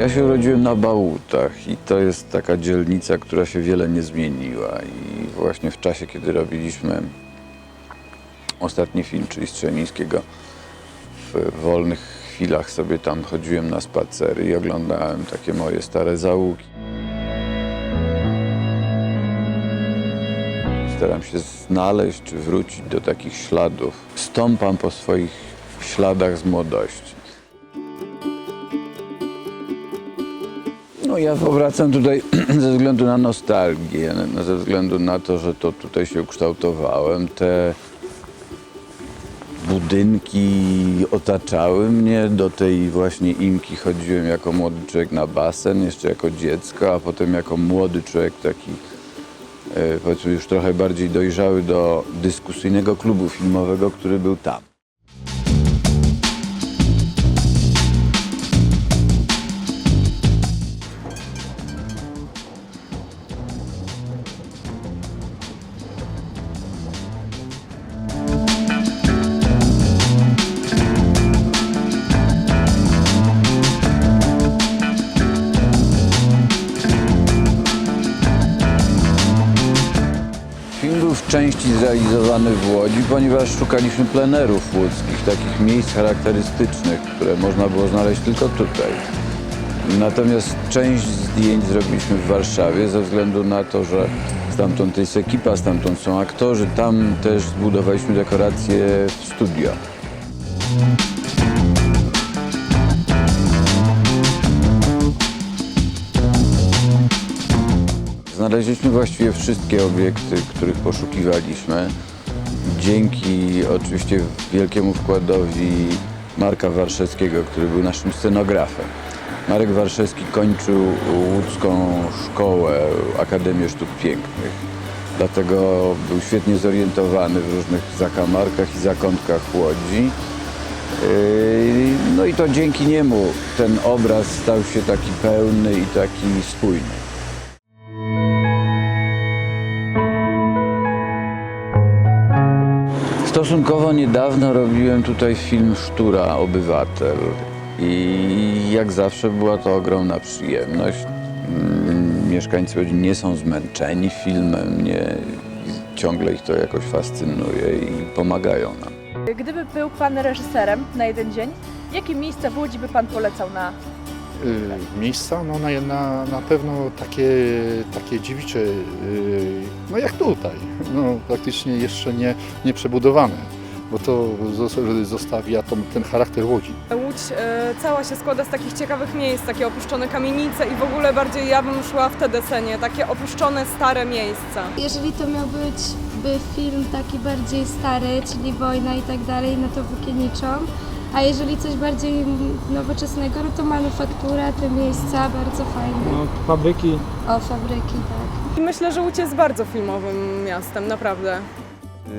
Ja się urodziłem na Bałutach i to jest taka dzielnica, która się wiele nie zmieniła. I właśnie w czasie, kiedy robiliśmy ostatni film, czyli Strzemińskiego, w wolnych chwilach sobie tam chodziłem na spacery i oglądałem takie moje stare załuki. Staram się znaleźć czy wrócić do takich śladów. Stąpam po swoich śladach z młodości. No ja powracam tutaj ze względu na nostalgię, no, ze względu na to, że to tutaj się ukształtowałem. Te budynki otaczały mnie. Do tej właśnie Imki chodziłem jako młody człowiek na basen, jeszcze jako dziecko, a potem jako młody człowiek taki e, powiedzmy już trochę bardziej dojrzały do dyskusyjnego klubu filmowego, który był tam. W części zrealizowany w Łodzi, ponieważ szukaliśmy plenerów łódzkich, takich miejsc charakterystycznych, które można było znaleźć tylko tutaj. Natomiast część zdjęć zrobiliśmy w Warszawie ze względu na to, że stamtąd jest ekipa, stamtąd są aktorzy. Tam też zbudowaliśmy dekoracje w studio. Znaleźliśmy właściwie wszystkie obiekty, których poszukiwaliśmy. Dzięki oczywiście wielkiemu wkładowi Marka Warszewskiego, który był naszym scenografem. Marek Warszewski kończył łódzką szkołę, Akademię Sztuk Pięknych. Dlatego był świetnie zorientowany w różnych zakamarkach i zakątkach Łodzi. Yy, No i to dzięki niemu ten obraz stał się taki pełny i taki spójny. Stosunkowo niedawno robiłem tutaj film Sztura Obywatel i jak zawsze była to ogromna przyjemność. Mm, Mieszkańcy nie są zmęczeni filmem, nie, ciągle ich to jakoś fascynuje i pomagają nam. Gdyby był Pan reżyserem na jeden dzień, jakie miejsca w Łodzi by Pan polecał na... Y, miejsca, no na, na, na pewno takie, takie dziewicze, y, no jak tutaj, no praktycznie jeszcze nie, nie przebudowane, bo to zos- zostawia tą, ten charakter Łodzi. Łódź e, cała się składa z takich ciekawych miejsc, takie opuszczone kamienice i w ogóle bardziej ja bym szła w te desenie, takie opuszczone, stare miejsca. Jeżeli to miał być by film taki bardziej stary, czyli wojna i tak dalej, no to Włókienniczą. A jeżeli coś bardziej nowoczesnego, no to manufaktura, te miejsca bardzo fajne. No, fabryki O, fabryki, tak. I myślę, że Łódź jest bardzo filmowym miastem, naprawdę.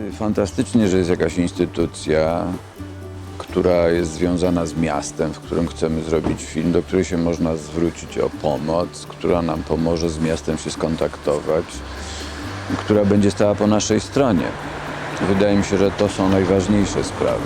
Y, Fantastycznie, że jest jakaś instytucja, która jest związana z miastem, w którym chcemy zrobić film, do której się można zwrócić o pomoc, która nam pomoże z miastem się skontaktować, która będzie stała po naszej stronie. Wydaje mi się, że to są najważniejsze sprawy.